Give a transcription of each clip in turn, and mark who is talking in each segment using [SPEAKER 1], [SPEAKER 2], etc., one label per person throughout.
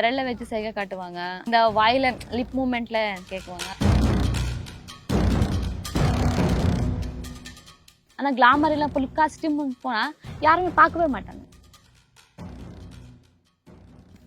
[SPEAKER 1] விரல்ல வச்சு செய்க காட்டுவாங்க. இந்த வாயில லிப் மூமெண்ட்ல கேட்குவாங்க ஆனால் கிளாமர் எல்லாம் ஃபுல் காஸ்டியூம் போனால் யாருமே பார்க்கவே மாட்டாங்க.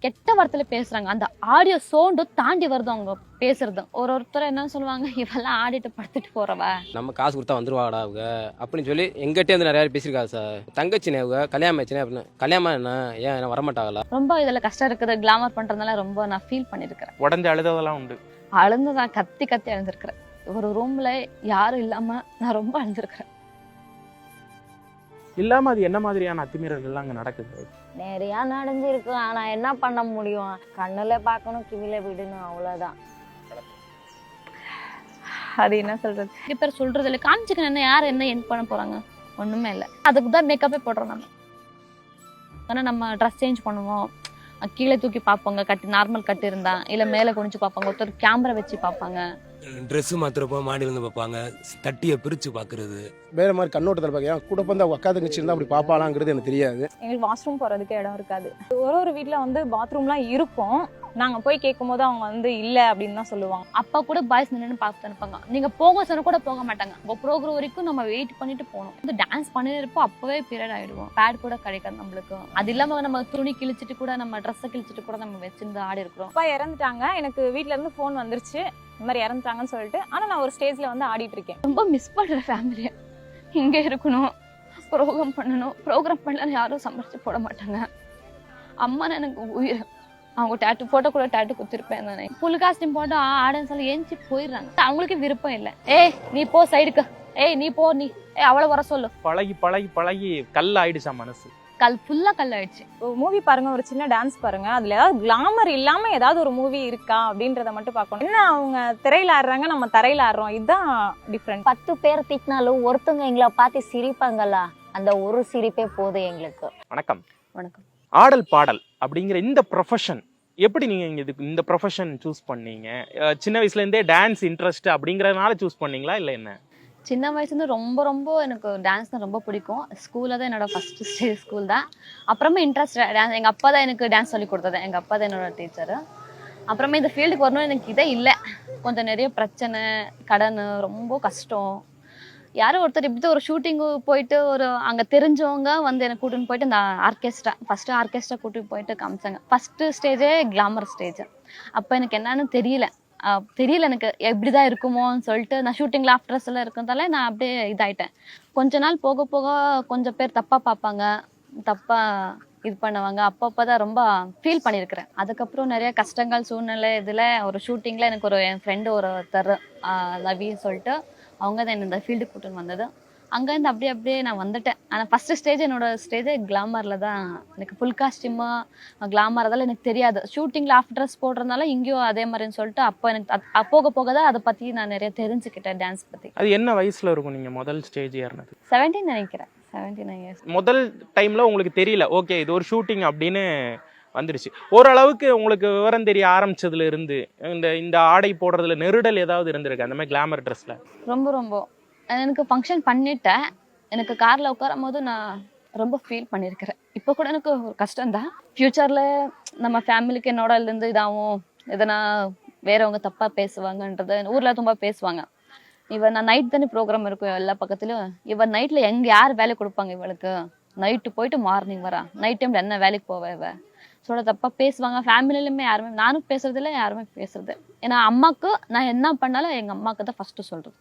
[SPEAKER 1] கெட்ட வார்த்தையில பேசுறாங்க. அந்த ஆடியோ சவுண்டு தாண்டி வருது அவங்க பேசுறது. ஒரு ஒருத்தர் என்ன சொல்லுவாங்க இவெல்லாம் ஆடிட்டு படுத்துட்டு போறவ?
[SPEAKER 2] நம்ம காசு கொடுத்தா வந்துருவாடா அவங்க. அப்படின்னு சொல்லி எங்கிட்டே வந்து நிறைய பேர் பேசியிருக்காங்க சார் தங்கச்சினே அவங்க கல்யாணம் ஆச்சுனே அப்படின்னு. கல்யாணம் என்ன? ஏன் என்ன வரமாட்டாங்களா?
[SPEAKER 1] ரொம்ப இதுல கஷ்டம் இருக்குது. கிளாமர் பண்றதுனால ரொம்ப நான் ஃபீல் பண்ணிருக்கிறேன்
[SPEAKER 3] உடஞ்சு அழுததெல்லாம் உண்டு.
[SPEAKER 1] அழுந்து நான் கத்தி கத்தி அழுந்திருக்கிறேன். ஒரு ரூம்ல யாரும் இல்லாம நான் ரொம்ப அழுந்திருக்கிறேன்.
[SPEAKER 3] இல்லாம அது என்ன மாதிரியான அத்துமீறல்கள்லாம் அங்க நடக்குது?
[SPEAKER 4] நிறையா நடந்திருக்கு. ஆனா என்ன பண்ண முடியும்? கண்ணுல பார்க்கணும் கிவில விடணும். அவ்வளவுதான்.
[SPEAKER 1] அது என்ன சொல்றது? நிறைய பேர் சொல்றது இல்லை காமிச்சுக்க என்ன யார் என்ன என் பண்ண போறாங்க? ஒண்ணுமே இல்லை. அதுக்கு தான் மேக்கப்பே போடுறோம் நம்ம ஆனா நம்ம ட்ரெஸ் சேஞ்ச் பண்ணுவோம். கீழே தூக்கி பார்ப்பாங்க. கட்டு நார்மல் கட்டு இருந்தா இல்ல மேலே குனிஞ்சு பார்ப்பாங்க. ஒருத்தர் கேமரா வச்சு பார்ப்பாங்க.
[SPEAKER 5] ட்ரெஸ் மாத்திரப்போ மாடியில இருந்து பார்ப்பாங்க. தட்டியை பிரிச்சு பார்க்கிறது.
[SPEAKER 6] வேற மாதிரி கண்ணோட்டத்தில் பார்க்க ஏன் கூட வந்து அவங்க அக்கா தங்கச்சி இருந்தால் அப்படி பாப்பாளாங்கிறது எனக்கு தெரியாது.
[SPEAKER 7] எங்களுக்கு வாஷ்ரூம் போகிறதுக்கு இடம் இருக்காது. ஒரு ஒரு வீட்டில் வந்து பாத்ரூம்லாம் இருக்கும் நாங்கள் போய் கேட்கும்போது அவங்க வந்து இல்லை அப்படின்னு தான் சொல்லுவாங்க.
[SPEAKER 1] அப்பா கூட பாய்ஸ் நின்று பார்த்து அனுப்பாங்க நீங்க போக சொன்னா கூட போக மாட்டாங்க. உங்க ப்ரோக்ராம் வரைக்கும் நம்ம வெயிட் பண்ணிட்டு போகணும். வந்து டான்ஸ் பண்ணிருப்போ அப்பவே பீரியட் ஆயிடுவோம். பேட் கூட கிடைக்காது நம்மளுக்கு. அது இல்லாம நம்ம துணி கிழிச்சிட்டு கூட நம்ம ட்ரெஸ்ஸை கிழிச்சிட்டு கூட நம்ம வச்சிருந்து ஆடி இருக்கிறோம்.
[SPEAKER 7] அப்பா இறந்துட்டாங்க. எனக்கு வீட்ல இருந்து ஃபோன் வந்துருச்சு. இந்த மாதிரி இறந்துட்டாங்கன்னு சொல்லிட்டு. ஆனால் நான் ஒரு ஸ்டேஜில் வந்து ஆடிட்டு இருக்கேன்.
[SPEAKER 1] ரொம்ப மிஸ் பண்ற ஃபேமிலியை இங்கே இருக்கணும் ப்ரோக்ராம் பண்ணணும். ப்ரோக்ராம் பண்ணலன்னு யாரும் சமைச்சு போட மாட்டாங்க. அம்மா எனக்கு உயிர். அவங்க டேட்டு போட்டோ கூட டேட்டு குத்திருப்பேன் தானே. புல் காஸ்டியூம் போட்டு ஆடன்ஸ் எல்லாம் ஏஞ்சி போயிடுறாங்க. அவங்களுக்கு விருப்பம் இல்லை. ஏய் நீ போ சைடுக்கு ஏய் நீ போ நீ. ஏய் அவளை வர சொல்லு.
[SPEAKER 3] பழகி பழகி பழகி கல் ஆயிடுச்சா மனசு?
[SPEAKER 1] கல் ஃபுல்லா கல் ஆயிடுச்சு
[SPEAKER 7] மூவி பாருங்க ஒரு சின்ன டான்ஸ் பாருங்க. அதுல ஏதாவது கிளாமர் இல்லாம ஏதாவது ஒரு மூவி இருக்கா அப்படின்றத மட்டும் பார்க்கணும். என்ன அவங்க திரையில ஆடுறாங்க நம்ம தரையில ஆடுறோம். இதுதான் டிஃப்ரெண்ட்
[SPEAKER 4] பத்து பேர் திட்டினாலும் ஒருத்தவங்க எங்களை பார்த்து சிரிப்பாங்களா? அந்த ஒரு சிரிப்பே போதும் எங்களுக்கு.
[SPEAKER 3] வணக்கம்.
[SPEAKER 1] வணக்கம்.
[SPEAKER 3] ஆடல் பாடல் அப்படிங்கிற இந்த ப்ரொஃபஷன் எப்படி நீங்கள் இங்கே இதுக்கு இந்த ப்ரொஃபஷன் சூஸ் பண்ணீங்க? சின்ன வயசுலேருந்தே டான்ஸ் இன்ட்ரெஸ்ட் அப்படிங்கிறதுனால சூஸ் பண்ணீங்களா இல்லை என்ன?
[SPEAKER 1] சின்ன வயசுலேருந்து ரொம்ப ரொம்ப எனக்கு டான்ஸ் தான் ரொம்ப பிடிக்கும். ஸ்கூலில் தான் என்னோட ஃபஸ்ட்டு ஸ்டேஜ் ஸ்கூல் தான். அப்புறமா இன்ட்ரெஸ்ட் டான்ஸ் எங்கள் அப்பா தான் எனக்கு டான்ஸ் சொல்லி கொடுத்தது. எங்கள் அப்பா தான் என்னோட டீச்சர் அப்புறமா இந்த ஃபீல்டுக்கு வரணும்னு எனக்கு இதே இல்லை. கொஞ்சம் நிறைய பிரச்சனை கடன் ரொம்ப கஷ்டம். யாரோ ஒருத்தர் இப்படி ஒரு ஷூட்டிங்கு போயிட்டு ஒரு அங்கே தெரிஞ்சவங்க வந்து எனக்கு கூட்டின்னு போயிட்டு இந்த ஆர்கெஸ்ட்ரா ஃபஸ்ட்டு ஆர்கெஸ்ட்ரா கூட்டிட்டு போயிட்டு காமிச்சாங்க. ஃபஸ்ட்டு ஸ்டேஜே கிளாமர் ஸ்டேஜ் அப்போ எனக்கு என்னன்னு தெரியல. தெரியல எனக்கு எப்படிதான் இருக்குமோன்னு சொல்லிட்டு நான் ஷூட்டிங்கில் ஆஃப்டர்ஸ் எல்லாம் இருக்கிறதால நான் அப்படியே இதாயிட்டேன். கொஞ்ச நாள் போக போக கொஞ்சம் பேர் தப்பாக பார்ப்பாங்க தப்பாக இது பண்ணுவாங்க. அப்பப்போ தான் ரொம்ப ஃபீல் பண்ணியிருக்கிறேன். அதுக்கப்புறம் நிறைய கஷ்டங்கள் சூழ்நிலை இதில் ஒரு ஷூட்டிங்கில் எனக்கு ஒரு என் ஃப்ரெண்டு ஒருத்தர் லவின்னு சொல்லிட்டு அவங்க தான் என்ன இந்த ஃபீல்டுக்கு கூட்டின்னு வந்தது. அங்கேருந்து அப்படியே அப்படியே நான் வந்துட்டேன். ஆனால் ஃபஸ்ட்டு ஸ்டேஜ் என்னோட ஸ்டேஜே கிளாமரில் தான் எனக்கு ஃபுல் காஸ்டியூமு கிளாமர் அதெல்லாம் எனக்கு தெரியாது. ஷூட்டிங்கில் ஆஃப் ட்ரெஸ் போடுறதுனால இங்கேயும் அதே மாதிரின்னு சொல்லிட்டு அப்போ எனக்கு போக போக தான் அதை பற்றி நான் நிறைய தெரிஞ்சுக்கிட்டேன் டான்ஸ் பற்றி
[SPEAKER 3] அது என்ன வயசுல இருக்கும் நீங்க முதல் ஸ்டேஜ் ஏறினது?
[SPEAKER 1] செவன்டீன் நினைக்கிறேன். செவன்டீன் இயர்ஸ்
[SPEAKER 3] முதல் டைம்ல உங்களுக்கு தெரியல ஓகே இது ஒரு ஷூட்டிங் அப்படின்னு வந்துருச்சு. ஓரளவுக்கு உங்களுக்கு விவரம் தெரிய ஆரம்பிச்சதுல இருந்து இந்த இந்த ஆடை போடுறதுல நெருடல் ஏதாவது இருந்திருக்கு அந்த மாதிரி கிளாமர் ட்ரெஸ்ல
[SPEAKER 1] ரொம்ப ரொம்ப. எனக்கு ஃபங்க்ஷன் பண்ணிட்டேன். எனக்கு காரில் உட்காரும் போது நான் ரொம்ப ஃபீல் பண்ணியிருக்கிறேன் இப்போ கூட எனக்கு ஒரு கஷ்டம் தான் ஃப்யூச்சரில் நம்ம ஃபேமிலிக்கு என்னோட இருந்து இதாகும் எதனா வேறவங்க தப்பாக பேசுவாங்கன்றது ஊரில் ரொம்ப பேசுவாங்க. இவன் நான் நைட் தானே ப்ரோக்ராம் இருக்கும் எல்லா பக்கத்துலையும் இவன் நைட்டில் எங்கே யார் வேலை கொடுப்பாங்க இவளுக்கு? நைட்டு போயிட்டு மார்னிங் வரா. நைட் டைமில் என்ன வேலைக்கு போவ இவ? சொல்ல தப்பாக பேசுவாங்க. ஃபேமிலிலுமே யாருமே நானும் பேசுறதில்ல யாருமே பேசுறது. ஏன்னா அம்மாவுக்கு நான் என்ன பண்ணாலும் எங்கள் அம்மாவுக்கு தான் ஃபஸ்ட்டு சொல்கிறது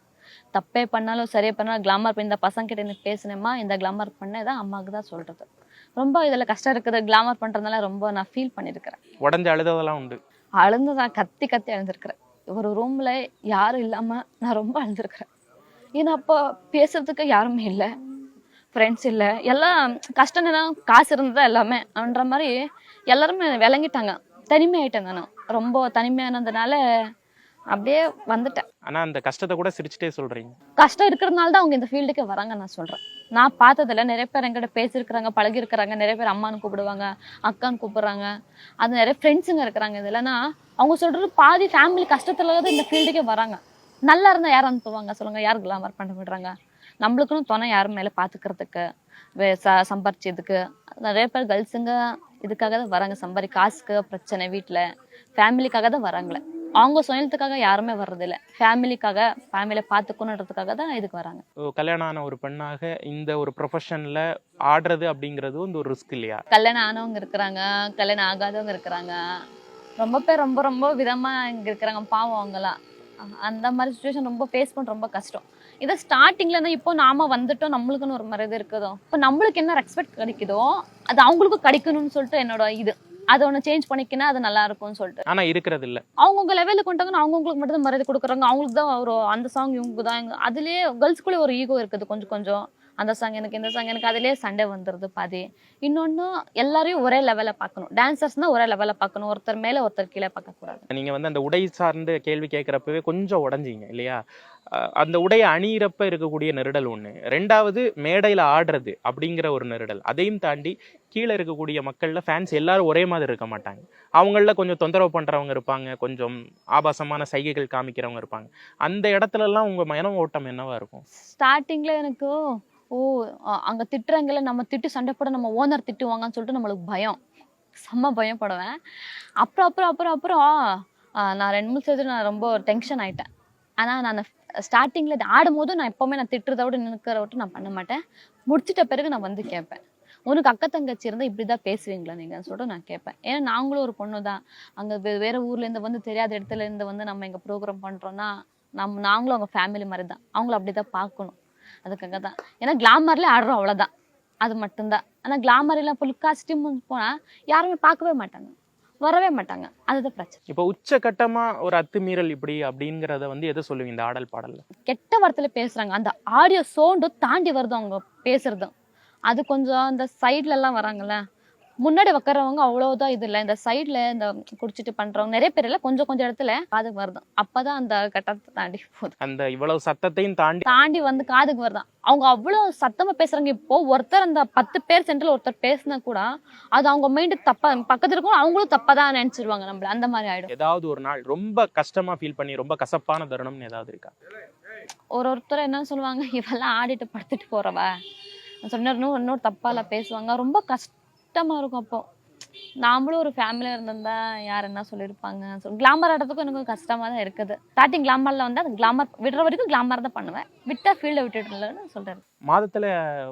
[SPEAKER 1] தப்பே பண்ணாலும் சரியே பண்ணாலும் கிளாமர் இந்த பசங்க கிட்ட எனக்கு பேசினேம்மா இந்த கிளாமர் பண்ண தான் அம்மாவுக்கு தான் சொல்றது. ரொம்ப இதில் கஷ்டம் இருக்குது. கிளாமர் பண்ணுறதுனால ரொம்ப நான் ஃபீல் பண்ணியிருக்கிறேன்.
[SPEAKER 3] உடஞ்சு அழுததெல்லாம் உண்டு.
[SPEAKER 1] அழுந்து நான் கத்தி கத்தி அழுந்திருக்கிறேன். ஒரு ரூம்ல யாரும் இல்லாம நான் ரொம்ப அழுந்திருக்கிறேன். ஏன்னா அப்போ பேசுறதுக்கு யாருமே இல்லை. ஃப்ரெண்ட்ஸ் இல்லை. எல்லாம் கஷ்டம் என்ன காசு இருந்ததா எல்லாமே? அப்படின்ற மாதிரி எல்லாருமே விளங்கிட்டாங்க. தனிமையாயிட்டேன் நான். ரொம்ப தனிமையானதுனால அப்படியே வந்துட்டேன்.
[SPEAKER 3] ஆனா அந்த கஷ்டத்தை கூட சிரிச்சுட்டே சொல்றீங்க.
[SPEAKER 1] கஷ்டம் இருக்கிறதுனால தான் அவங்க இந்த ஃபீல்டுக்கு வராங்க நான் சொல்றேன். நான் பார்த்ததில்ல. நிறைய பேர் என்கிட்ட பேசியிருக்கிறாங்க பழகிருக்கிறாங்க நிறைய பேர் அம்மான்னு கூப்பிடுவாங்க அக்கான்னு கூப்பிடுறாங்க. அது நிறைய ஃப்ரெண்ட்ஸுங்க இருக்கிறாங்க இது இல்லைன்னா அவங்க சொல்றது பாதி ஃபேமிலி கஷ்டத்துல தான் இந்த ஃபீல்டுக்கே வராங்க. நல்லா இருந்தா யார் அனுப்புவாங்க? சொல்லுங்க. யார் கிளாமர் பண்ண விடுறாங்க? நம்மளுக்குன்னு துணை யாரும் மேலே பார்த்துக்கிறதுக்கு? ச சம்பாரிச்சதுக்கு. நிறைய பேர் கேர்ள்ஸுங்க இதுக்காக தான் வராங்க. சம்பாரி காசுக்கு பிரச்சனை வீட்டில் ஃபேமிலிக்காக தான் வராங்களே. அவங்க சுயத்துக்காக யாருமே வர்றதில்ல. ஃபேமிலிக்காக ஃபேமிலியை பார்த்துக்கணுன்றதுக்காக தான் இதுக்கு வராங்க.
[SPEAKER 3] கல்யாணம் ஆன ஒரு பெண்ணாக இந்த ஒரு ப்ரொஃபஷன்ல ஆடுறது அப்படிங்கிறது வந்து ஒரு ரிஸ்க் இல்லையா?
[SPEAKER 1] கல்யாணம் ஆனவங்க இருக்கிறாங்க. கல்யாணம் ஆகாதவங்க இருக்கிறாங்க. ரொம்ப பேர் ரொம்ப ரொம்ப விதமா இங்க இருக்கிறாங்க. பாவம் அவங்கலாம் அஹ் அந்த மாதிரி சுச்சுவேஷன் ரொம்ப ஃபேஸ் பண்ண ரொம்ப கஷ்டம். இதை ஸ்டார்டிங்ல இப்போ நாம வந்துட்டோம் நம்மளுக்குன்னு ஒரு மரியாதை இருக்குதோ? இப்போ நம்மளுக்கு என்ன ரெஸ்பெக்ட் கிடைக்குதோ அது அவங்களுக்கும் கிடைக்கணும்னு சொல்லிட்டு என்னோட இது. அதை ஒன்று சேஞ்ச் பண்ணிக்கினா அது நல்லா இருக்கும்னு சொல்லிட்டு.
[SPEAKER 3] ஆனா இருக்கிறது இல்ல.
[SPEAKER 1] அவங்கவுங்க லெவலுக்கு கொண்டாங்கன்னா அவங்கவுங்களுக்கு மட்டும் தான் மரியாதை கொடுக்குறாங்க. அவங்களுக்கு தான் ஒரு அந்த சாங் இவங்க தான். அதுலயே கேர்ள்ஸ்குள்ளே ஒரு ஈகோ இருக்குது கொஞ்சம் கொஞ்சம். அந்த சாங் எனக்கு இந்த சாங் எனக்கு. அதுலயே சண்டை வந்துடுது பாதி. இன்னொன்னு எல்லாரையும் ஒரே லெவலில் பார்க்கணும். டான்சர்ஸ்னா ஒரே லெவலில் பார்க்கணும். ஒருத்தர் மேல ஒருத்தர் கீழே பார்க்கக்கூடாது.
[SPEAKER 3] நீங்க வந்து அந்த உடை சார்ந்த கேள்வி கேட்கறப்பவே கொஞ்சம் உடஞ்சீங்க இல்லையா? அந்த உடையை அணியிறப்ப இருக்கக்கூடிய நெருடல் ஒன்று ரெண்டாவது மேடையில் ஆடுறது அப்படிங்கிற ஒரு நெருடல். அதையும் தாண்டி கீழே இருக்கக்கூடிய மக்களில் ஃபேன்ஸ் எல்லாரும் ஒரே மாதிரி இருக்க மாட்டாங்க. அவங்களில் கொஞ்சம் தொந்தரவு பண்ணுறவங்க இருப்பாங்க. கொஞ்சம் ஆபாசமான சைகைகள் காமிக்கிறவங்க இருப்பாங்க. அந்த இடத்துலலாம் உங்கள் உங்க மன ஓட்டம் என்னவா இருக்கும்?
[SPEAKER 1] ஸ்டார்டிங்கில் எனக்கு ஓ அங்கே அங்க திட்டுறாங்கல்ல நம்ம திட்டு சண்டை போட நம்ம ஓனர் திட்டுவாங்கன்னு சொல்லிட்டு நம்மளுக்கு பயம். செம்ம பயப்படுவேன் அப்புறம் அப்புறம் அப்புறம் அப்புறம் நான் ரெண்டு மூணு சேர்த்து நான் ரொம்ப டென்ஷன் ஆயிட்டேன். ஆனால் நான் ஸ்டார்டிங்கில் ஆடும் போது நான் எப்போவுமே நான் திட்டுறத விட நிற்கிறத விட்டு நான் பண்ண மாட்டேன். முடிச்சிட்ட பிறகு நான் வந்து கேட்பேன். உனக்கு அக்கா தங்கச்சி இருந்தால் இப்படி தான் பேசுவீங்களா நீங்கள் சொல்லிட்டு நான் கேட்பேன். ஏன்னா நாங்களும் ஒரு பொண்ணு தான் அங்கே வே- வேறு ஊர்லேருந்து வந்து தெரியாத இடத்துல இருந்து வந்து நம்ம இங்கே ப்ரோக்ராம் பண்ணுறோன்னா நம்ம நாங்களும் அவங்க ஃபேமிலி மாதிரி தான் அவங்கள அப்படிதான் பார்க்கணும். அதுக்காக தான் ஏன்னா கிளாமர்லேயே ஆடுறோம் அவ்வளோதான் அது மட்டும்தான். ஆனால் கிளாமர் எல்லாம் ஃபுல் காஸ்டியூம் போனால் யாருமே பார்க்கவே மாட்டாங்க. வரவே மாட்டாங்க. அதுதான் பிரச்சனை.
[SPEAKER 3] இப்போ உச்சகட்டமா ஒரு அத்துமீறல் இப்படி அப்படிங்கிறத வந்து எதை சொல்லுவீங்க இந்த ஆடல் பாடல்ல?
[SPEAKER 1] கெட்ட வார்த்தையில பேசுறாங்க. அந்த ஆடியோ சவுண்டு தாண்டி வருது அவங்க பேசுறதும் அது கொஞ்சம் இந்த சைட்ல எல்லாம் வராங்கல்ல. முன்னாடி உட்காரவங்க அவ்வளவுதான் இது இல்லை. இந்த சைட்ல இந்த குடிச்சிட்டு பண்றவங்க நிறைய பேர் இல்ல கொஞ்சம் கொஞ்சம் இடத்துல காதுக்கு வருது அப்பதான் அந்த கட்டத்தை தாண்டி போகுது
[SPEAKER 3] அந்த இவ்வளவு சத்தத்தையும் தாண்டி
[SPEAKER 1] தாண்டி வந்து காதுக்கு வருதான். அவங்க அவ்வளவு சத்தமா பேசுறாங்க. இப்போ ஒருத்தர் அந்த பத்து பேர் சென்டர்ல ஒருத்தர் பேசினா கூட அது அவங்க மைண்டு தப்பா பக்கத்துல இருக்கும் அவங்களும் தப்பா தான் நினைச்சிருவாங்க நம்மள. அந்த மாதிரி ஆயிடும்.
[SPEAKER 3] ஏதாவது ஒரு நாள் ரொம்ப கஷ்டமா ஃபீல் பண்ணி ரொம்ப கசப்பான தருணம்னு ஏதாவது இருக்கா?
[SPEAKER 1] ஒரு ஒருத்தர் என்ன சொல்லுவாங்க இவெல்லாம் ஆடிட்டு படுத்துட்டு போறவ? சொன்ன இன்னொரு தப்பால பேசுவாங்க. ரொம்ப கஷ்டமா இருக்கும் அப்போ. நாமளும் ஒரு ஃபேமிலியா இருந்திருந்தா யார் என்ன சொல்லியிருப்பாங்க? கிளாமர் ஆடுறதுக்கும் எனக்கு கஷ்டமா தான் இருக்குது. ஸ்டார்டிங் கிளாமர்ல வந்து அந்த கிளாமர் விடுற வரைக்கும் கிளாமர் தான் பண்ணுவேன். விட்டா ஃபீல்டை விட்டுட்டுலன்னு சொல்றாரு
[SPEAKER 3] மாதத்துல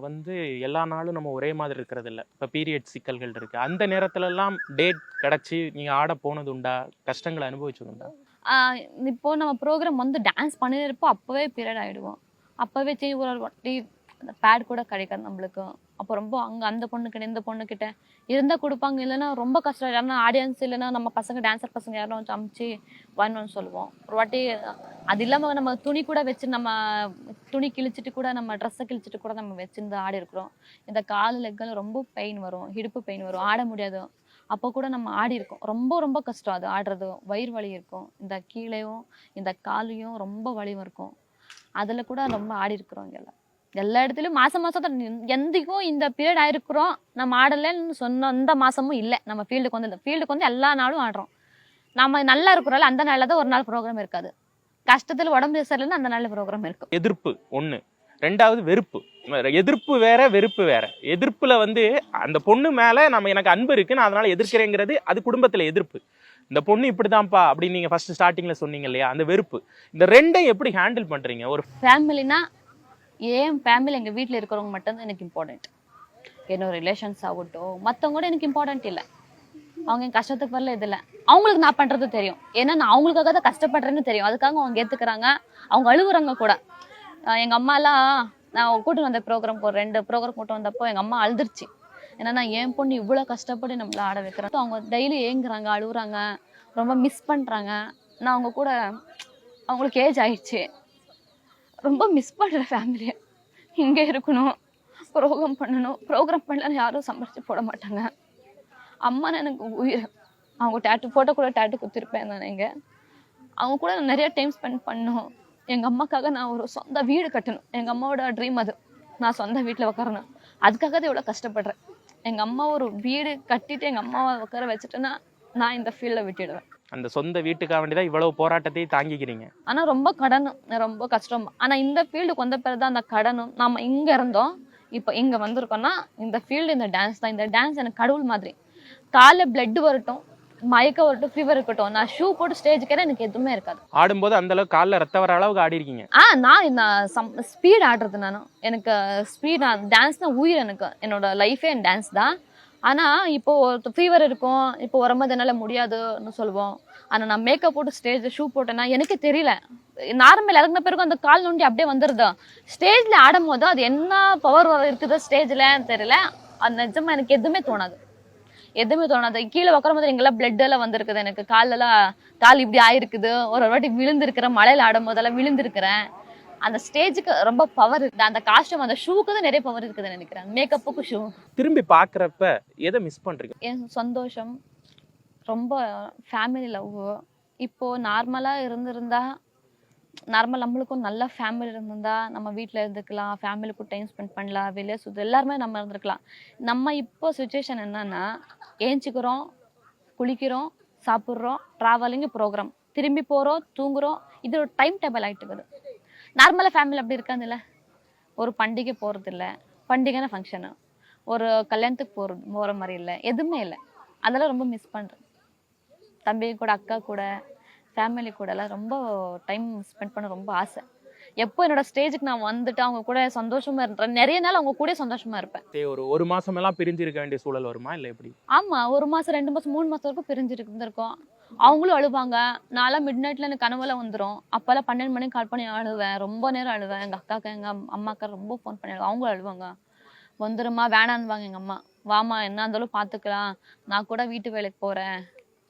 [SPEAKER 3] வந்து எல்லா நாளும் நம்ம ஒரே மாதிரி இருக்கிறது இல்ல இப்ப பீரியட் சிக்கல்கள் இருக்கு. அந்த நேரத்துல எல்லாம் டேட் கிடைச்சி நீங்க ஆட போனது உண்டா? கஷ்டங்களை அனுபவிச்சது உண்டா?
[SPEAKER 1] இப்போ நம்ம ப்ரோக்ராம் வந்து டான்ஸ் பண்ணிருப்போ அப்பவே பீரியட் ஆயிடுவோம். அப்பவே சரி ஒரு வாட்டி பேட் கூட கிடைக்காது நம்மளுக்கு. அப்போ ரொம்ப அங்கே அந்த பொண்ணுக்கிட்ட இந்த பொண்ணுக்கிட்ட இருந்தால் கொடுப்பாங்க. இல்லைன்னா ரொம்ப கஷ்டம். யாருன்னா ஆடியன்ஸ் இல்லைன்னா நம்ம பசங்க டான்சர் பசங்க யாரும் வச்சு அமுச்சு வரணும்னு சொல்லுவோம். ஒரு வாட்டி அது இல்லாமல் நம்ம துணி கூட வச்சு நம்ம துணி கிழிச்சிட்டு கூட நம்ம ட்ரெஸ்ஸை கிழிச்சிட்டு கூட நம்ம வச்சுருந்து ஆடி இருக்கிறோம். இந்த கால் லெக்கில் ரொம்ப பெயின் வரும். இடுப்பு பெயின் வரும். ஆட முடியாது. அப்போ கூட நம்ம ஆடி இருக்கோம். ரொம்ப ரொம்ப கஷ்டம் அது ஆடுறது. வயிறு வலி இருக்கும். இந்த கீழேயும் இந்த காலையும் ரொம்ப வலியும் இருக்கும். அதில் கூட ரொம்ப ஆடி இருக்கிறோம் இங்கெல்லாம். எல்லா இடத்துலயும் தான் எந்~ எந்திக்கும் இந்த பீரியட் ஆயிருக்கிறோம். நம்ம ஆடலைன்னு சொன்ன எந்த மாசமும் இல்லை. நம்ம ஃபீல்டுக்கு வந்து இந்த ஃபீல்டுக்கு வந்து எல்லா நாளும் ஆடுறோம். நம்ம நல்லா இருக்கிறோம்ல அந்த நாள்ல தான் ஒரு நாள் ப்ரோக்ராம் இருக்காது. கஷ்டத்துல உடம்பு சரியில்லைன்னா அந்த நாள்ல ப்ரோக்ராம் இருக்கும்
[SPEAKER 3] எதிர்ப்பு ஒண்ணு. ரெண்டாவது வெறுப்பு. எதிர்ப்பு வேற வெறுப்பு வேற. எதிர்ப்புல வந்து அந்த பொண்ணு மேல நம்ம எனக்கு அன்பு இருக்கு. நான் அதனால எதிர்க்கிறேங்கிறது அது குடும்பத்துல எதிர்ப்பு. இந்த பொண்ணு இப்படிதான்ப்பா அப்படின்னு நீங்க ஃபர்ஸ்ட் ஸ்டார்டிங்ல சொன்னீங்க இல்லையா? அந்த வெறுப்பு. இந்த ரெண்டையும் எப்படி ஹேண்டில் பண்றீங்க? ஒரு
[SPEAKER 1] ஃபேமிலினா ஏன் ஃபேமிலி எங்கள் வீட்டில் இருக்கிறவங்க மட்டும்தான் எனக்கு இம்பார்ட்டண்ட் என்னோட ரிலேஷன்ஸ் ஆகட்டும் மற்றவங்க கூட எனக்கு இம்பார்ட்டன்ட் இல்லை. அவங்க என் கஷ்டத்துக்கு வரல இது இல்லை. அவங்களுக்கு நான் பண்ணுறது தெரியும். ஏன்னா நான் அவங்களுக்காக தான் கஷ்டப்படுறேன்னு தெரியும். அதுக்காக அவங்க ஏற்றுக்கிறாங்க அவங்க அழுகுறாங்க கூட. எங்கள் அம்மாலாம் நான் கூட்டு வந்த ப்ரோக்ராம் ஒரு ரெண்டு ப்ரோக்ராம் கூட்டு வந்தப்போ எங்கள் அம்மா அழுதுருச்சு. ஏன்னா நான் என் பொண்ணு இவ்வளோ கஷ்டப்பட்டு நம்மள ஆட வைக்கிறேன். அவங்க டெய்லி ஏங்குறாங்க அழுகுறாங்க. ரொம்ப மிஸ் பண்ணுறாங்க நான் அவங்க கூட அவங்களுக்கு ஏஜ் ஆயிடுச்சு. ரொம்ப மிஸ் பண்ணுற ஃபேமிலியை இங்கே இருக்கணும் ப்ரோக்ராம் பண்ணணும். ப்ரோக்ராம் பண்ணலன்னு யாரும் சம்பாரிச்சு போட மாட்டாங்க. அம்மான்னு எனக்கு உயிர். அவங்க டேட்டு ஃபோட்டோ கூட டேட்டு கொடுத்துருப்பேன் நான் இங்கே. அவங்க கூட நான் நிறைய டைம் ஸ்பெண்ட் பண்ணணும். எங்கள் அம்மாக்காக நான் ஒரு சொந்த வீடு கட்டணும். எங்கள் அம்மாவோட ட்ரீம் அது. நான் சொந்த வீட்டில் உட்காரணும் அதுக்காக தான் இவ்வளோ கஷ்டப்படுறேன். எங்கள் அம்மா ஒரு வீடு கட்டிட்டு எங்கள் அம்மாவை உட்கார வச்சுட்டேன்னா நான் இந்த ஃபீல்டை விட்டுடுவேன்.
[SPEAKER 3] அந்த சொந்த வீட்டுக்காக வேண்டிதான் இவ்வளவு போராட்டத்தை தாங்கிக்கிறீங்க.
[SPEAKER 1] ஆனா ரொம்ப கடன் ரொம்ப கஷ்டம். ஆனா இந்த ஃபீல்டுக்கு வந்த பிறகு தான் அந்த கடனும். நம்ம இங்க இருந்தோம் இப்போ இங்க வந்திருக்கோம்னா இந்த ஃபீல்டு இந்த டான்ஸ் தான். இந்த டான்ஸ் எனக்கு கடவுள் மாதிரி. காலைல பிளட் வரட்டும் மயக்கம் வரட்டும் ஃபீவர் இருக்கட்டும். நான் ஷூ போட்டு ஸ்டேஜுக்கு எனக்கு எதுவுமே இருக்காது.
[SPEAKER 3] ஆடும்போது அந்த அளவுக்கு காலில் ரத்த வர அளவுக்கு ஆடி இருக்கீங்க.
[SPEAKER 1] ஆ நான் நான் சம் ஸ்பீட் ஆடுறது நான் எனக்கு ஸ்பீட் டான்ஸ் தான் உயிர் எனக்கு. என்னோட லைஃபே என் டான்ஸ் தான். ஆனால் இப்போ ஃபீவர் இருக்கும். இப்போ வரும்போது என்னால் முடியாதுன்னு சொல்லுவோம். ஆனால் நான் மேக்கப் போட்டு ஸ்டேஜ் ஷூ போட்டேன்னா எனக்கே தெரியல. நார்மல் இறங்கின பிறகு அந்த கால் நோண்டி அப்படியே வந்துடுது ஸ்டேஜில் ஆடும் போது அது என்ன பவர் இருக்குதோ ஸ்டேஜில் தெரியல. அது நிஜமாக எனக்கு எதுவுமே தோணாது. எதுவுமே தோணாது. கீழே உட்காரும் போது எங்கெல்லாம் பிளட் எல்லாம் வந்திருக்குது எனக்கு. காலெல்லாம் கால் இப்படி ஆயிருக்குது. ஒரு ஒரு வாட்டி விழுந்திருக்கிறேன். மழையில் ஆடும் போதெல்லாம் விழுந்திருக்கிறேன். அந்த ஸ்டேஜுக்கு ரொம்ப பவர் இருக்குது அந்த காஸ்டியூம் அந்த ஷூக்கு தான் நிறைய பவர் இருக்குதுன்னு நினைக்கிறேன். மேக்கப்புக்கு ஷூ
[SPEAKER 3] திரும்பி பார்க்குறப்ப எதை மிஸ் பண்றீங்க?
[SPEAKER 1] என் சந்தோஷம் ரொம்ப ஃபேமிலி லவ் இப்போ நார்மலாக இருந்திருந்தா நார்மல் நம்மளுக்கும் நல்ல ஃபேமிலி இருந்திருந்தா நம்ம வீட்டில் இருந்துக்கலாம் ஃபேமிலிக்கும் டைம் ஸ்பெண்ட் பண்ணலாம் வெளியே சுற்று எல்லாருமே நம்ம இருந்திருக்கலாம். நம்ம இப்போ சுச்சுவேஷன் என்னன்னா ஏஞ்சிக்கிறோம் குளிக்கிறோம் சாப்பிட்றோம் ட்ராவலிங் ப்ரோக்ராம் திரும்பி போகிறோம் தூங்குறோம் இது ஒரு டைம் டேபிள் ஆகிட்டு இருக்குது. நார்மலாக ஃபேமிலி அப்படி இருக்காதுல்ல. ஒரு பண்டிகை போகிறது இல்லை பண்டிகைனா ஃபங்க்ஷனு ஒரு கல்யாணத்துக்கு போகிறது போகிற மாதிரி இல்லை. எதுவுமே இல்லை. அதெல்லாம் ரொம்ப மிஸ் பண்ணுறேன் தம்பி கூட அக்கா கூட ஃபேமிலி கூட எல்லாம் ரொம்ப டைம் ஸ்பெண்ட் பண்ண ரொம்ப ஆசை. எப்போ என்னோட ஸ்டேஜுக்கு நான் வந்துட்டு அவங்க கூட சந்தோஷமா இருந்தேன் நிறைய நாள் அவங்க கூட சந்தோஷமா இருப்பேன்.
[SPEAKER 3] ஒரு ஒரு மாசம் எல்லாம் பிரிஞ்சு இருக்க வேண்டிய சூழல் வருமா? இல்லை எப்படி?
[SPEAKER 1] ஆமா ஒரு மாசம் ரெண்டு மாசம் மூணு மாசம் வரைக்கும் பிரிஞ்சு இருந்திருக்கோம். அவங்களும் அழுவாங்க. நான்லாம் மிட் நைட்ல எனக்கு கனவுல வந்துடும் அப்பெல்லாம் பன்னெண்டு மணிக்கு கால் பண்ணி அழுவேன். ரொம்ப நேரம் அழுவேன். எங்க அக்காக்கு எங்க அம்மாக்கா ரொம்ப ஃபோன் பண்ணி அழுவேன். அவங்களும் அழுவாங்க. வந்துருமா வேணான்னுவாங்க எங்க அம்மா. வாமா என்ன இருந்தாலும் பாத்துக்கலாம் நான் கூட வீட்டு வேலைக்கு போறேன்.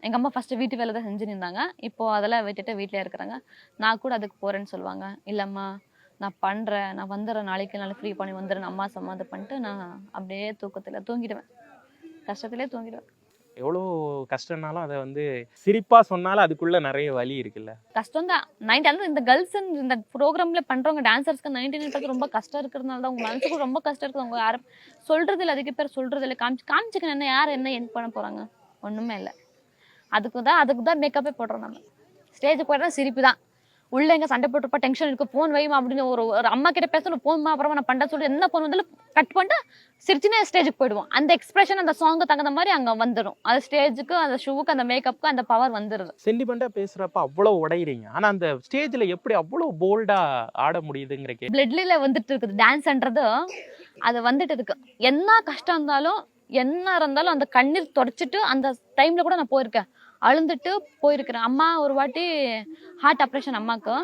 [SPEAKER 1] எங்க அம்மா ஃபர்ஸ்ட் வீட்டு வேலை தான் செஞ்சு நின்றாங்க இப்போ அதெல்லாம் விட்டுட்டு வீட்டிலே இருக்கிறாங்க. நான் கூட அதுக்கு போறேன்னு சொல்லுவாங்க. இல்லம்மா நான் பண்றேன். நான் வந்துடுறேன். நாளைக்கு நாளைக்கு ஃப்ரீ பண்ணி வந்துடுறேன். அம்மா சம்மந்தம் பண்ணிட்டு நான் அப்படியே தூக்கத்துல தூங்கிடுவேன். கஷ்டத்துலேயே தூங்கிடுவேன்.
[SPEAKER 3] எவ்வளோ கஷ்டம்னாலும் அதை வந்து சிரிப்பாக சொன்னாலும் அதுக்குள்ளே நிறைய வழி இருக்குல்ல?
[SPEAKER 1] கஷ்டம் தான் நைன்டி இந்த கேர்ள்ஸ் இந்த ப்ரோக்ராம்ல பண்ணுறவங்க டான்சர்ஸ்க்கு நைன்டி நைன் ரொம்ப கஷ்டம் இருக்கிறதுனால தான் உங்கள் மனசுக்கு ரொம்ப கஷ்டம் இருக்குது. அவங்க யாரும் சொல்கிறது இல்லை. அதுக்கு பேர் சொல்கிறது இல்லை. காமிச்சு காமிச்சுக்க என்ன யார் என்ன என் பண்ண போகிறாங்க ஒன்றுமே இல்லை. அதுக்கு தான் அதுக்கு தான் மேக்கப்பே போடுறோம் நம்ம. ஸ்டேஜுக்கு போயிட்டா சிரிப்பு தான். உள்ள எங்க சண்டை போட்டுருப்பா டென்ஷன் இருக்கு போன் வைமா அப்படின்னு ஒரு ஒரு அம்மா கிட்ட பேசணும் போன்மா அப்புறமா நான் பண்ண சொல்லி என்ன போன் வந்தாலும் கட் பண்ணிட்டு சிரிச்சுனே ஸ்டேஜுக்கு போயிடுவோம் அந்த எக்ஸ்பிரஷன் அந்த சாங்கு தகுந்த மாதிரி அங்க வந்துடும் அந்த ஸ்டேஜுக்கு அந்த ஷூவுக்கு அந்த மேக்கப்புக்கு அந்த பவர் வந்துடுது
[SPEAKER 3] சென்டிமெண்டா பேசுறப்ப அவ்வளோ உடையிறீங்க. ஆனா அந்த ஸ்டேஜ்ல எப்படி அவ்வளோ போல்டா ஆட முடியுதுங்கிற
[SPEAKER 1] பிளட்ல வந்துட்டு இருக்குது. டான்ஸ்ன்றது அது வந்துட்டு இருக்கு. என்ன கஷ்டம் இருந்தாலும் என்ன இருந்தாலும் அந்த கண்ணீர் தொடச்சிட்டு அந்த டைம்ல கூட நான் போயிருக்கேன். அழுந்துட்டு போயிருக்கிறேன் அம்மா ஒரு வாட்டி ஹார்ட் ஆப்ரேஷன் அம்மாவுக்கு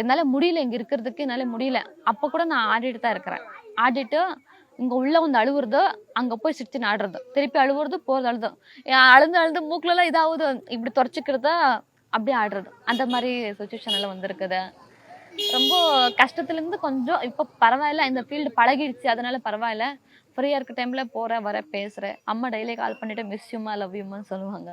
[SPEAKER 1] என்னால் முடியல இங்கே இருக்கிறதுக்கு என்னால் முடியல. அப்போ கூட நான் ஆடிட்டு தான் இருக்கிறேன். ஆடிட்டு இங்கே உள்ளே வந்து அழுவுறது அங்கே போய் சிரிச்சு ஆடுறது. திருப்பி அழுவுறது போகிறது அழுது அழுந்து அழுது மூக்குல இதாகுது. இப்படி துறச்சிக்கிறது அப்படியே ஆடுறது. அந்த மாதிரி சுச்சுவேஷன் எல்லாம் வந்திருக்குது. ரொம்ப கஷ்டத்துலேருந்து கொஞ்சம் இப்போ பரவாயில்ல இந்த ஃபீல்டு பழகிடுச்சு. அதனால பரவாயில்ல. ஃப்ரீயாக இருக்க டைமில் போகிறேன் வர பேசுகிறேன் அம்மா டெய்லி கால் பண்ணிவிட்டு மிஸ் யூமா லவ் யூமான்னு சொல்லுவாங்க.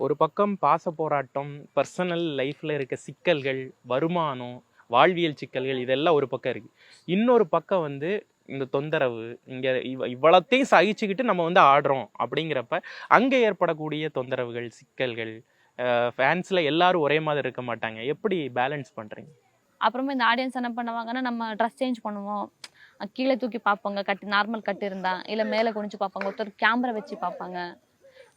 [SPEAKER 3] ஒரு பக்கம் பாச போராட்டம் பர்சனல் லைஃப்பில் இருக்க சிக்கல்கள் வருமானம் வாழ்வியல் சிக்கல்கள் இதெல்லாம் ஒரு பக்கம் இருக்குது இன்னொரு பக்கம் வந்து இந்த தொந்தரவு இங்கே இவ் இவ்வளத்தையும் சகிச்சுக்கிட்டு நம்ம வந்து ஆடுறோம் அப்படிங்கிறப்ப அங்கே ஏற்படக்கூடிய தொந்தரவுகள் சிக்கல்கள் ஃபேன்ஸில் எல்லாரும் ஒரே மாதிரி இருக்க மாட்டாங்க. எப்படி பேலன்ஸ் பண்ணுறீங்க
[SPEAKER 1] அப்புறமா இந்த ஆடியன்ஸ் என்ன பண்ணுவாங்கன்னா நம்ம ட்ரெஸ் சேஞ்ச் பண்ணுவோம். கீழே தூக்கி பார்ப்பாங்க கட்டு நார்மல் கட்டு இருந்தால் இல்லை மேலே குனிஞ்சு பார்ப்பாங்க ஒருத்தர் கேமரா வச்சு பார்ப்பாங்க.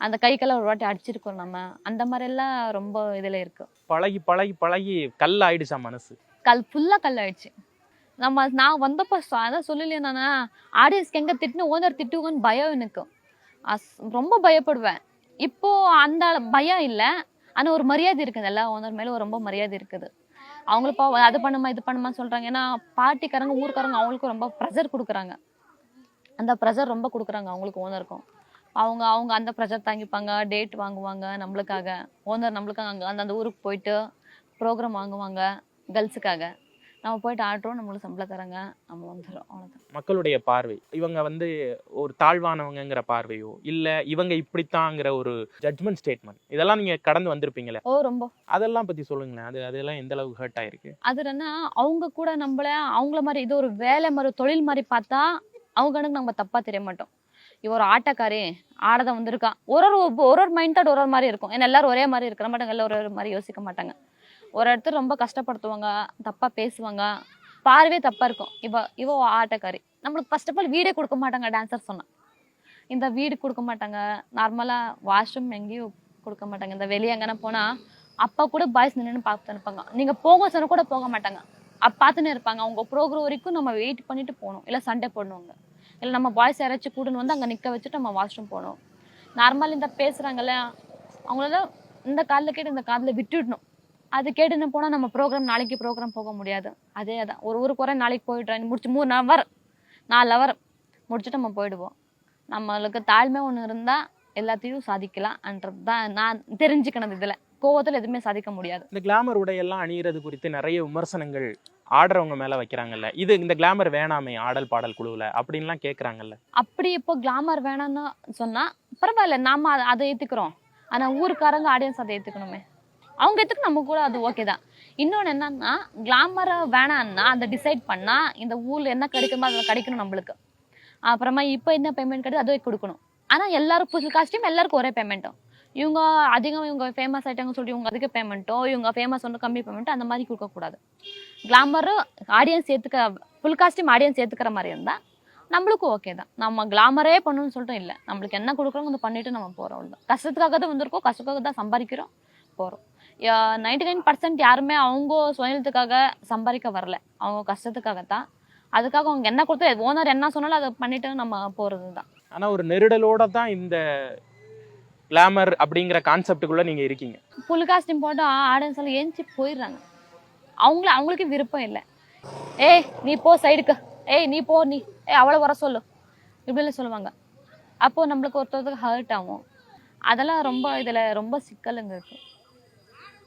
[SPEAKER 1] அந்த கைக்கெல்லாம் ஒரு வாட்டி அடிச்சிருக்கோம் நம்ம. அந்த மாதிரி எல்லாம் ரொம்ப இதுல இருக்கு.
[SPEAKER 3] பழகி பழகி பழகி கல் ஆயிடுச்சா மனசு?
[SPEAKER 1] கல் ஃபுல்லா கல் ஆயிடுச்சு நம்ம நான் வந்தப்போ அதான் சொல்லலையே நானா ஆடியன்ஸ்க்கு எங்க திட்டுன்னு ஓனர் திட்டுவோன்னு பயம் எனக்கு. அஸ் ரொம்ப பயப்படுவேன். இப்போ அந்த பயம் இல்லை. ஆனா ஒரு மரியாதை இருக்குது. எல்லா ஓனர் மேல ரொம்ப மரியாதை இருக்குது. அவங்களுக்கு பாவம் அது பண்ணுமா இது பண்ணுமா சொல்றாங்க. ஏன்னா பாட்டிக்காரங்க ஊருக்காரங்க அவங்களுக்கும் ரொம்ப ப்ரெஷர் கொடுக்குறாங்க. அந்த ப்ரெஷர் ரொம்ப கொடுக்குறாங்க அவங்களுக்கு ஓனருக்கும் அவங்க அவங்க அந்த ப்ரெஷர் தாங்கிப்பாங்க டேட் வாங்குவாங்க நம்மளுக்காக. ஓனர் நம்மளுக்காக அங்கே அந்த அந்த ஊருக்கு போயிட்டு ப்ரோக்ராம் வாங்குவாங்க கேர்ள்ஸுக்காக நம்ம போயிட்டு ஆடுறோம் நம்மளுக்கு சம்பளம் தராங்க நம்ம வந்துடும் அவ்வளோதான்
[SPEAKER 3] மக்களுடைய பார்வை. இவங்க வந்து ஒரு தாழ்வானவங்கங்கிற பார்வையோ இல்ல இவங்க இப்படித்தாங்கிற ஒரு ஜட்மெண்ட் ஸ்டேட்மெண்ட் இதெல்லாம் நீங்க கடந்து வந்திருப்பீங்களே?
[SPEAKER 1] ஓ ரொம்ப.
[SPEAKER 3] அதெல்லாம் பத்தி சொல்லுங்களேன். அது அதெல்லாம் எந்த அளவுக்கு ஹர்ட் ஆயிருக்கு?
[SPEAKER 1] அது என்னன்னா அவங்க கூட நம்மள அவங்கள மாதிரி இது ஒரு வேலை மாதிரி தொழில் மாதிரி பார்த்தா அவங்க கணக்கு நம்ம தப்பா தெரிய மாட்டோம். இவ ஒரு ஆட்டக்காரி ஆடத வந்திருக்கா. ஒரு ஒரு ஒரு ஒரு மைண்ட் தாட் ஒரு ஒரு மாதிரி இருக்கும். ஏன்னா எல்லாரும் ஒரே மாதிரி இருக்கிற மாட்டாங்க எல்லாம் ஒரு ஒரு மாதிரி யோசிக்க மாட்டாங்க. ஒரு இடத்துல ரொம்ப கஷ்டப்படுத்துவாங்க தப்பாக பேசுவாங்க பார்வையே தப்பாக இருக்கும். இவ இவ ஆட்டக்காரி. நம்மளுக்கு ஃபர்ஸ்ட் ஆஃப் ஆல் வீடே கொடுக்க மாட்டாங்க டான்சர் சொன்னால் இந்த வீடு கொடுக்க மாட்டாங்க நார்மலாக வாஷ்ரூம் எங்கேயும் கொடுக்க மாட்டாங்க. இந்த வெளியே எங்கன்னா போனால் அப்பா கூட பாய்ஸ் நின்று பார்த்து அனுப்பாங்க நீங்கள் போக சொன்ன கூட போக மாட்டாங்க. அப்போ பார்த்துன்னு இருப்பாங்க. அவங்க ப்ரோக்ராம் வரைக்கும் நம்ம வெயிட் பண்ணிட்டு போகணும். இல்லை சண்டை போடணுங்க. இல்லை நம்ம பாய்ஸ் யாராச்சும் கூட்டுன்னு வந்து அங்கே நிற்க வச்சுட்டு நம்ம வாஷ்ரூம் போகணும். நார்மல் இந்த பேசுகிறாங்கல்ல அவங்களால இந்த காலில் கேட்டு இந்த காதில் விட்டுடணும். அது கேட்டுன்னு போனால் நம்ம ப்ரோக்ராம் நாளைக்கு ப்ரோக்ராம் போக முடியாது. அதே தான். ஒரு ஒரு குறை நாளைக்கு போயிடுறேன் முடிச்சு மூணு ஹவர் நாலு ஹவர் முடிச்சுட்டு நம்ம போயிடுவோம். நம்மளுக்கு தாழ்மை ஒன்று இருந்தால் எல்லாத்தையும் சாதிக்கலாம்ன்றது தான் நான் தெரிஞ்சுக்கணும் இதில். கோவத்தில் எதுவுமே சாதிக்க முடியாது.
[SPEAKER 3] இந்த கிளாமர் உடையெல்லாம் அணியிறது குறித்து நிறைய விமர்சனங்கள் ஆடுறவங்க மேல வைக்கிறாங்கல்ல. இது இந்த கிளாமர் வேணாமே ஆடல் பாடல் குழுவில் அப்படின்லாம் கேட்குறாங்கல்ல
[SPEAKER 1] அப்படி இப்போ கிளாமர் வேணாம்னு சொன்னா பரவாயில்ல நாம அதை- அதை ஏத்துக்கிறோம். ஆனா ஊருக்காரங்க ஆடியன்ஸ் அதை ஏத்துக்கணுமே. அவங்க ஏத்துக்கு நம்ம கூட அது ஓகே தான். இன்னொன்னு என்னன்னா கிளாமரை வேணாம்னா அதை டிசைட் பண்ணா இந்த ஊர்ல என்ன கிடைக்குமோ அதில் கிடைக்கணும் நம்மளுக்கு. அப்புறமா இப்போ என்ன பேமெண்ட் கிடையாது அதுவே கொடுக்கணும். ஆனா எல்லாரும் புது காஸ்டியூம் எல்லாருக்கும் ஒரே பேமெண்ட்டும் இவங்க அதிகம் இவங்க ஃபேமஸ் ஆகிட்டாங்கன்னு சொல்லி இவங்க அதுக்கு பேமெண்ட்டோ இவங்க ஃபேமஸ் ஒன்று கம்மி பேமெண்ட்டோ அந்த மாதிரி கொடுக்கக்கூடாது கிளாமரும் ஆடியன்ஸ் ஏற்றுக்க ஃபுல் காஸ்டியூம் ஆடியன்ஸ் ஏற்றுக்கிற மாதிரி இருந்தால் நம்மளுக்கும் ஓகே தான். நம்ம கிளாமரே பண்ணணும்னு சொல்லிட்டு இல்லை. நம்மளுக்கு என்ன கொடுக்குறோம் அதை பண்ணிட்டு நம்ம போகிறோம் தான் கஷ்டத்துக்காக தான் வந்திருக்கோம் கஷ்டத்துக்காக தான் சம்பாதிக்கிறோம் போகிறோம் நைன்டி நைன் பர்சன்ட் யாருமே அவங்க சுயநலத்துக்காக சம்பாதிக்க வரல. அவங்க கஷ்டத்துக்காக தான். அதுக்காக அவங்க என்ன கொடுத்தா ஓனர் என்ன சொன்னாலும் அதை பண்ணிட்டு நம்ம போகிறது தான்
[SPEAKER 3] ஆனால் ஒரு நெருடலோட தான் இந்த கிளாமர் அப்படிங்கிற கான்செப்டுக்குள்ள நீங்க இருக்கீங்க.
[SPEAKER 1] ஃபுல் காஸ்டியூம் போட்டு ஆடியன்ஸ் எல்லாம் ஏஞ்சி போயிடுறாங்க. அவங்கள அவங்களுக்கு விருப்பம் இல்லை. ஏய் நீ போ சைடுக்கு ஏய் நீ போ நீ. ஏய் அவ்வளோ வர சொல்லு. இப்படிலாம் சொல்லுவாங்க. அப்போது நம்மளுக்கு ஒருத்தருக்கு ஹர்ட் ஆகும். அதெல்லாம் ரொம்ப இதில் ரொம்ப சிக்கலுங்க இருக்கு.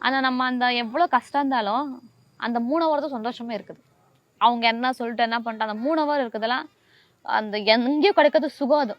[SPEAKER 1] ஆனால் நம்ம அந்த எவ்வளோ கஷ்டம் இருந்தாலும் அந்த மூணு தான் சந்தோஷமே இருக்குது. அவங்க என்ன சொல்லிட்டு என்ன பண்ணிட்டு அந்த மூணு ஹவர் இருக்குதெல்லாம் அந்த எங்கேயும் கிடைக்கிறது சுகம் அது.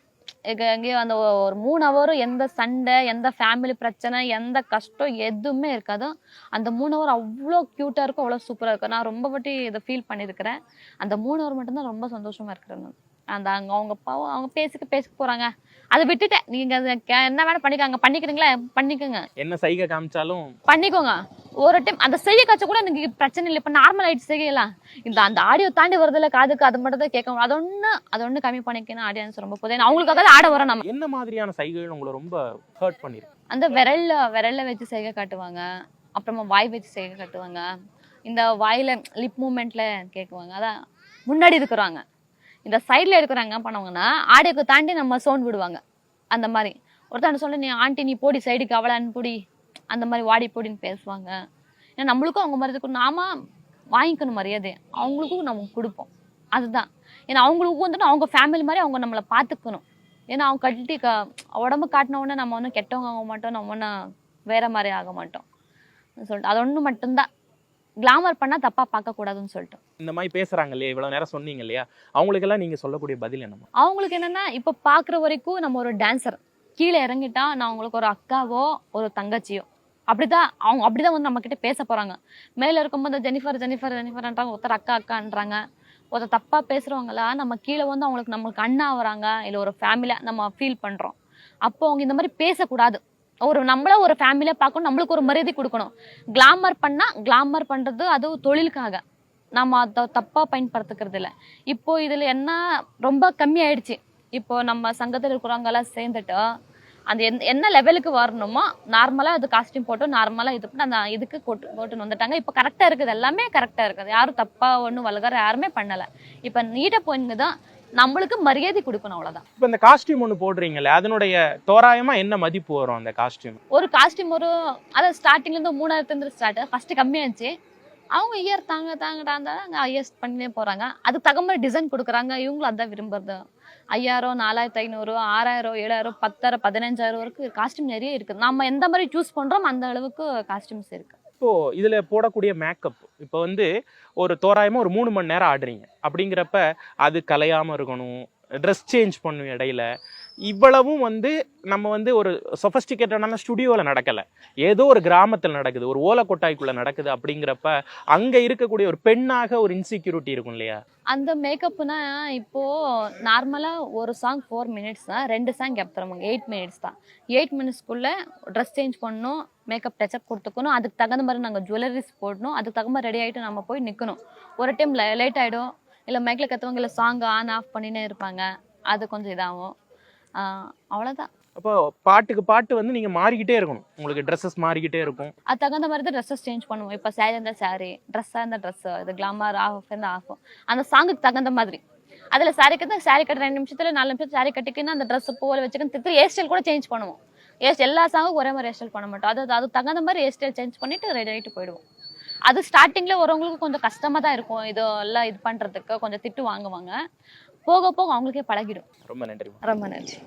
[SPEAKER 1] எங்கேயோ அந்த ஒரு மூணு ஹவரும் எந்த சண்டை எந்த ஃபேமிலி பிரச்சனை எந்த கஷ்டம் எதுவுமே இருக்காது. அந்த மூணு ஹவர் அவ்வளோ க்யூட்டாக இருக்கும் அவ்வளோ சூப்பராக இருக்கும். நான் ரொம்ப வாட்டி இதை ஃபீல் பண்ணியிருக்கிறேன். அந்த மூணு ஹவர் மட்டும்தான் ரொம்ப சந்தோஷமாக இருக்கிறேன் அந்த அங்கே அவங்க பாவம் அவங்க பேசிக்க பேசிக்க போகிறாங்க அதை விட்டுட்டேன் நீங்கள் அது கே- என்ன வேணால் பண்ணிக்காங்க. பண்ணிக்கிறீங்களா? பண்ணிக்கோங்க.
[SPEAKER 3] என்ன சைகை காமிச்சாலும்
[SPEAKER 1] பண்ணிக்கோங்க. ஒரு டைம் அந்த செய்ய காய்ச்ச கூட எனக்கு பிரச்சனை இல்லை. இப்போ நார்மல் ஆயிடுச்சு செய்யலாம் இந்த அந்த ஆடியோ தாண்டி வருதுல காதுக்கு அது மட்டும் தான் கேட்க அது ஒன்று அது ஒன்று கம்மி பண்ணிக்கணும். ஆடியன்ஸ் ரொம்ப போதும் அவங்களுக்காக தான் ஆட வரோம் நம்ம.
[SPEAKER 3] என்ன மாதிரியான சைகைகள் உங்களை ரொம்ப ஹர்ட் பண்ணிருக்கு?
[SPEAKER 1] அந்த விரல்ல விரல்ல வச்சு செய்கை காட்டுவாங்க. அப்புறமா வாய் வச்சு செய்கை காட்டுவாங்க. இந்த வாயில லிப் மூமெண்ட்ல கேட்குவாங்க அதான் முன்னாடி இருக்கிறாங்க. இந்த சைடில் இருக்கிறாங்க என்ன பண்ணுவாங்கன்னா ஆடியோக்கு தாண்டி நம்ம சவுண்ட் விடுவாங்க. அந்த மாதிரி. ஒருத்தன் சொல்ல நீ ஆண்டி நீ போடி சைடுக்கு அவளான்னு போடி அந்த மாதிரி வாடி போடின்னு பேசுவாங்க. ஏன்னா நம்மளுக்கும் அவங்க மாதிரி இருக்கும் நாம வாங்கிக்கணும் மரியாதை அவங்களுக்கும் நம்ம கொடுப்போம். அதுதான். ஏன்னா அவங்களுக்கும் வந்துட்டு அவங்க ஃபேமிலி மாதிரி அவங்க நம்மளை பார்த்துக்கணும். ஏன்னா அவங்க கட்டி க உடம்பு காட்டின உடனே நம்ம ஒன்றும் கெட்டவங்க ஆக மாட்டோம். நம்ம ஒன்றும் வேற மாதிரி ஆக மாட்டோம். சொல்லிட்டு அது ஒன்று மட்டும்தான். கிளாமர் பண்ணால் தப்பாக பார்க்கக்கூடாதுன்னு சொல்லிட்டு.
[SPEAKER 3] இந்த மாதிரி பேசுறாங்க இல்லையா இவ்வளவு நேரம் சொன்னீங்க இல்லையா அவங்களுக்கெல்லாம் நீங்க சொல்லக்கூடிய பதில் என்னமா
[SPEAKER 1] அவங்களுக்கு என்னன்னா இப்போ பார்க்குற வரைக்கும் நம்ம ஒரு டான்சர் கீழே இறங்கிட்டா நான் அவங்களுக்கு ஒரு அக்காவோ ஒரு தங்கச்சியோ. அப்படிதான் அவங்க அப்படிதான் வந்து நம்ம கிட்ட பேச போறாங்க. மேல இருக்கும்போது ஜெனிஃபர் ஜெனிஃபர் ஜெனிஃபர்ன்றாங்க. ஒருத்தர் அக்கா அக்கான்றாங்க. ஒருத்தர் தப்பா பேசுறவங்களா நம்ம கீழே வந்து அவங்களுக்கு நம்மளுக்கு அண்ணா வராங்க இல்ல ஒரு ஃபேமிலியா நம்ம ஃபீல் பண்றோம். அப்போ அவங்க இந்த மாதிரி பேசக்கூடாது. ஒரு நம்மள ஒரு ஃபேமிலியா பார்க்கணும் நம்மளுக்கு ஒரு மரியாதை கொடுக்கணும். கிளாமர் பண்ணா கிளாமர் பண்றது அது தொழிலுக்காக. நம்ம அதை தப்பா பயன்படுத்துக்கிறது இல்ல. இப்போ இதுல என்ன ரொம்ப கம்மி ஆயிடுச்சு. இப்போ நம்ம சங்கத்தில் இருக்கிறவங்கெல்லாம் சேர்ந்துட்டு அந்த எந் என்ன லெவலுக்கு வரணுமோ நார்மலா அது காஸ்டியூம் போட்டு நார்மலா இது பண்ணி அந்த இதுக்கு கொட்டு போட்டுன்னு வந்துட்டாங்க. இப்போ கரெக்டா இருக்குது. எல்லாமே கரெக்டா இருக்குது. யாரும் தப்பா ஒன்றும் வளர்கிற யாருமே பண்ணல. இப்போ நீட்டா போயிங்க தான் நம்மளுக்கு மரியாதை கொடுக்கணும் அவ்வளவுதான்.
[SPEAKER 3] இப்ப இந்த காஸ்டியூம் ஒன்று போடுறீங்கல்ல அதனுடைய தோராயமா என்ன மதிப்பு வரும் அந்த காஸ்டியூம்
[SPEAKER 1] ஒரு காஸ்டியூம் ஒரு அதாவது ஸ்டார்டிங்ல இருந்து மூணாயிரத்துல இருந்து ஸ்டார்ட் ஃபர்ஸ்ட் கம்மியாச்சு அவங்க இயர் தாங்க தாங்கடா இருந்தாங்க ஹையஸ்ட் பண்ணினே போறாங்க. அதுக்கு தகுந்த மாதிரி டிசைன் கொடுக்குறாங்க. இவங்களும் அதான் விரும்புறது. ஐயாயிரம் நாலாயிரத்தி ஐநூறு ஆறாயிரம் ஏழாயிரம் பத்தாயிரம் பதினஞ்சாயிரம் வரைக்கும் காஸ்டியூம் நிறைய இருக்குது. நம்ம எந்த மாதிரி சூஸ் பண்றோம் அந்த அளவுக்கு காஸ்டியூம்ஸ் இருக்கு.
[SPEAKER 3] இப்போது இதில் போடக்கூடிய மேக்கப் இப்போ வந்து ஒரு தோராயமாக ஒரு மூணு மணி நேரம் ஆடுறீங்க. அப்படிங்கிறப்ப அது கலையாமல் இருக்கணும். ட்ரெஸ் சேஞ்ச் பண்ணும் இடையில இவ்வளவும் வந்து நம்ம வந்து ஒரு சொஃபஸ்டிகேட்டடான ஸ்டுடியோவில் நடக்கலை. ஏதோ ஒரு கிராமத்தில் நடக்குது ஒரு ஓலை கொட்டாய்க்குள்ளே நடக்குது அப்படிங்கிறப்ப அங்கே இருக்கக்கூடிய ஒரு பெண்ணாக ஒரு இன்செக்யூரிட்டி இருக்கும் இல்லையா?
[SPEAKER 1] அந்த மேக்கப்னா இப்போது நார்மலாக ஒரு சாங் ஃபோர் மினிட்ஸ் தான் ரெண்டு சாங் கேப் தருவாங்க. எயிட் மினிட்ஸ் தான். எயிட் மினிட்ஸ்க்குள்ளே ட்ரெஸ் சேஞ்ச் பண்ணணும் மேக்கப் டச்சப் கொடுத்துக்கணும். அதுக்கு தகுந்த மாதிரி நாங்கள் ஜுவல்லரிஸ் போடணும். அதுக்கு தகுந்த மாதிரி ரெடி ஆகிட்டு நம்ம போய் நிற்கணும் ஒரு டைம் லேட் ஆகிடும் இல்லை மைக்கில் கற்றுவங்க இல்லை சாங் ஆன் ஆஃப் பண்ணினே இருப்பாங்க. அது கொஞ்சம் இதாகும். ஆஹ் அவ்வளவுதான்.
[SPEAKER 3] அப்போ பாட்டுக்கு பாட்டு வந்து நீங்கள் மாறிக்கிட்டே இருக்கணும். உங்களுக்கு ட்ரெஸ்ஸஸ் மாறிக்கிட்டே இருக்கும்.
[SPEAKER 1] அது தகுந்த மாதிரி தான் ட்ரெஸ்ஸஸ் சேஞ்ச் பண்ணுவோம். இப்போ சேரீ இருந்தால் சாரீ ட்ரெஸ்ஸாக இருந்தால் ட்ரெஸ்ஸு இது கிளாமர் ஆஃப் இருந்தால் ஆஃப் அந்த சாங்குக்கு தகுந்த மாதிரி. அதில் சாரீ கட்ட சாரீ கட்ட ரெண்டு நிமிஷத்துல நாலு நிமிஷம் சாரீ கட்டிக்கின்னு அந்த ட்ரெஸ் போல வச்சுக்கின்னு திருப்பி ஹேர் ஸ்டைல் கூட சேஞ்ச் பண்ணுவோம். ஏஸ் எல்லா சாங்கும் ஒரே மாதிரி ஹேர் ஸ்டைல் பண்ண மாட்டோம். அது அது தகுந்த மாதிரி ஹேர் ஸ்டைல் சேஞ்ச் பண்ணிட்டு ரெடி ஆகிட்டு போயிடுவோம். அது ஸ்டார்டிங்ல வரவங்களுக்கு கொஞ்சம் கஷ்டமா தான் இருக்கும். இது எல்லாம் இது பண்றதுக்கு கொஞ்சம் திட்டு வாங்குவாங்க. போக போக அவங்களுக்கே பழகிடும்.
[SPEAKER 3] ரொம்ப நன்றி.
[SPEAKER 1] ரொம்ப நன்றி.